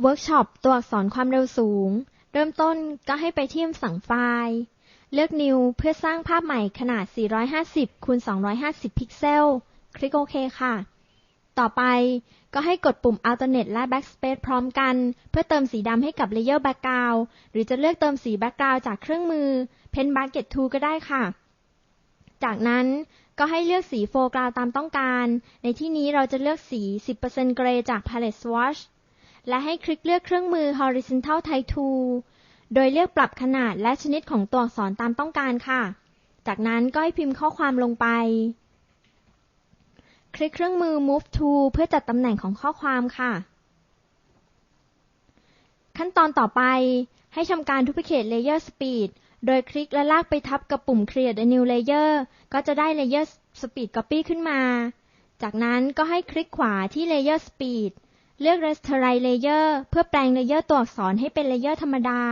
เวิร์กช็อปตัวอักษรความเร็วสูง เริ่มต้นก็ให้ไปที่สั่งไฟล์ เลือก New เพื่อสร้างภาพใหม่ขนาด 450คูณ250 พิกเซล คลิกโอเคค่ะ ต่อไปก็ให้กดปุ่ม Alternate และ Backspace พร้อมกัน เพื่อเติมสีดำให้กับ Layer Background หรือจะเลือกเติมสี Background จากเครื่องมือ Pen Bucket Tool ก็ได้ค่ะ จากนั้นก็ให้เลือกสีโฟกราวตามต้องการ ในที่นี้เราจะเลือกสี 10% Gray จาก Palette Swatch และให้คลิกเลือกเครื่องมือ Horizontal Type Tool โดยเลือกปรับขนาดและชนิดของตัวอักษรตามต้องการค่ะ จากนั้นก็ให้พิมพ์ข้อความลงไป คลิกเครื่องมือ Move Tool เพื่อจัดตำแหน่งของข้อความค่ะ ขั้นตอนต่อไปให้ทำการ Duplicate Layer Speed โดยคลิกและลากไปทับกับปุ่ม Create a new layer ก็จะได้ Layer Speed Copy ขึ้นมา จากนั้นก็ให้คลิกขวาที่ Layer Speed เลือก Rasterize Layer เพื่อแปลงเลเยอร์ตัวอักษรให้เป็นเลเยอร์ธรรมดา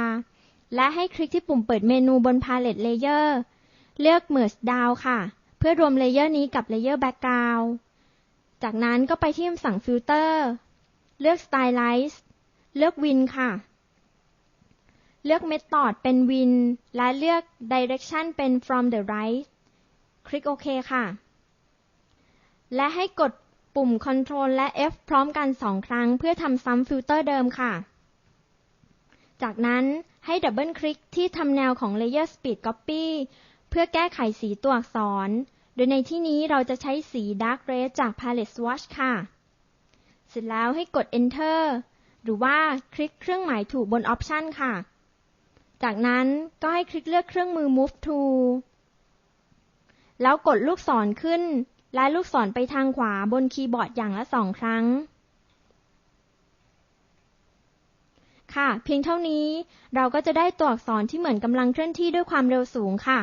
และให้คลิกที่ปุ่มเปิดเมนูบน Palette Layer เลือก Merge Down ค่ะ เพื่อรวมเลเยอร์นี้กับเลเยอร์ Background จากนั้นก็ไปที่คำสั่ง Filter เลือก Stylize เลือก Win ค่ะ เลือก Method เป็น Win และเลือก Direction เป็น From the Right คลิกโอเคค่ะ และให้กด ปุ่ม Ctrl และ F พร้อมกันสองครั้ง เพื่อทำซ้ำฟิลเตอร์เดิมค่ะ จากนั้นให้ดับเบิลคลิกที่ทำแนวของ Layer Speed Copy เพื่อแก้ไขสีตัวอักษร โดยในที่นี้เราจะใช้สี Dark Red จาก Palette Swatch ค่ะ เสร็จแล้วให้กด Enter หรือว่าคลิกเครื่องหมายถูกบน Option ค่ะ จากนั้นก็ให้คลิกเลือกเครื่องมือ Move Tool แล้วกดลูกศรขึ้น และลูกศรไปทางขวาบนคีย์บอร์ดอย่างละสองครั้ง ค่ะ เพียงเท่านี้เราก็จะได้ตัวอักษรที่เหมือนกำลังเคลื่อนที่ด้วยความเร็วสูงค่ะ